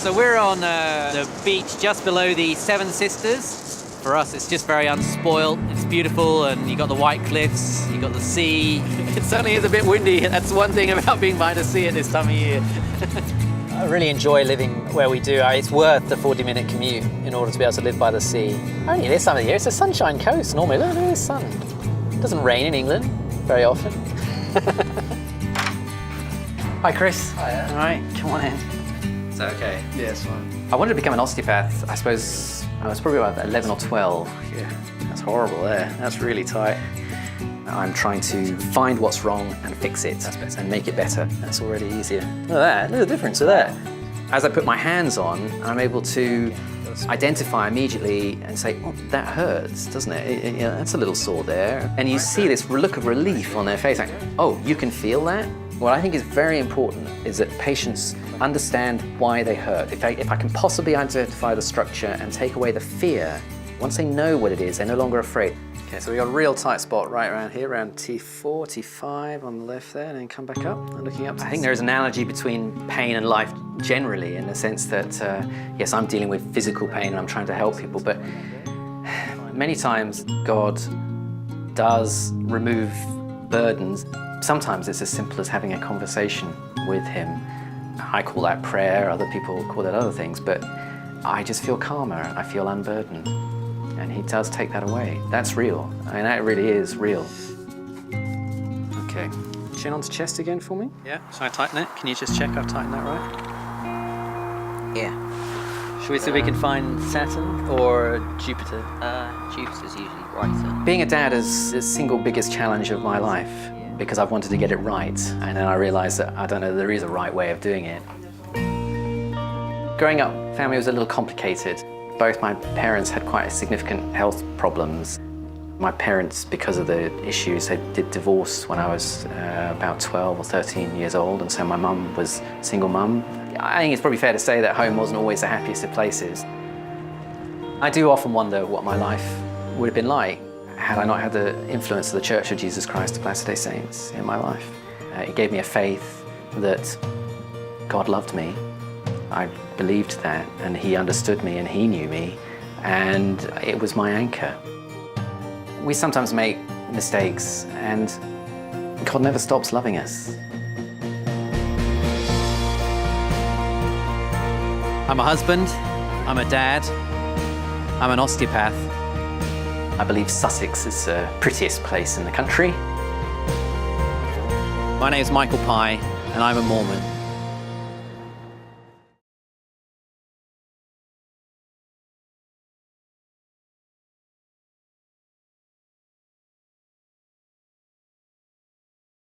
So we're on uh, the beach just below the Seven Sisters. For us, it's just very unspoilt. It's beautiful, and you got the white cliffs, you got the sea. It certainly is a bit windy. That's one thing about being by the sea at this time of year. I really enjoy living where we do. It's worth the 40 minute commute in order to be able to live by the sea. Only this time of the year, it's a sunshine coast normally. Look, look at this sun. It doesn't rain in England very often. Hi, Chris. Hiya. All right, come on in. Is that okay? Yeah, it's fine. I wanted to become an osteopath, I suppose I was probably about 11 or 12. Yeah, that's horrible there. That's really tight. I'm trying to find what's wrong and fix it and make it better. That's already easier. Look at that, look at the difference with that. As I put my hands on, I'm able to identify immediately and say, oh, that hurts, doesn't it? It- it- you know, that's a little sore there. And you see this look of relief on their face, like, oh, you can feel that? What I think is very important is that patients understand why they hurt. If I, if I can possibly identify the structure and take away the fear, once they know what it is, they're no longer afraid. Okay, so we got a real tight spot right around here, around T4, T5 on the left there, and then come back up and looking up. I think there's an analogy between pain and life generally, in the sense that, uh, yes, I'm dealing with physical pain and I'm trying to help people, but many times God does remove burdens. Sometimes it's as simple as having a conversation with Him. I call that prayer, other people call it other things, but I just feel calmer, I feel unburdened. And He does take that away. That's real. I mean, that really is real. Okay. Chin onto chest again for me. Yeah. Shall I tighten it? Can you just check I've tightened that right? Yeah. Should we see if we can find Saturn or Jupiter? Uh, Jupiter's usually brighter. Being a dad is the single biggest challenge of my life because I've wanted to get it right. And then I realized that I don't know, there is a right way of doing it. Growing up, family was a little complicated. Both my parents had quite significant health problems. My parents, because of the issues, they did divorce when I was uh, about 12 or 13 years old, and so my mum was single mum. I think it's probably fair to say that home wasn't always the happiest of places. I do often wonder what my life would have been like had I not had the influence of the Church of Jesus Christ of Latter-day Saints in my life. Uh, it gave me a faith that God loved me. I believed that, and He understood me, and He knew me, and it was my anchor. We sometimes make mistakes, and God never stops loving us. I'm a husband. I'm a dad. I'm an osteopath. I believe Sussex is the prettiest place in the country. My name is Michael Pye, and I'm a Mormon.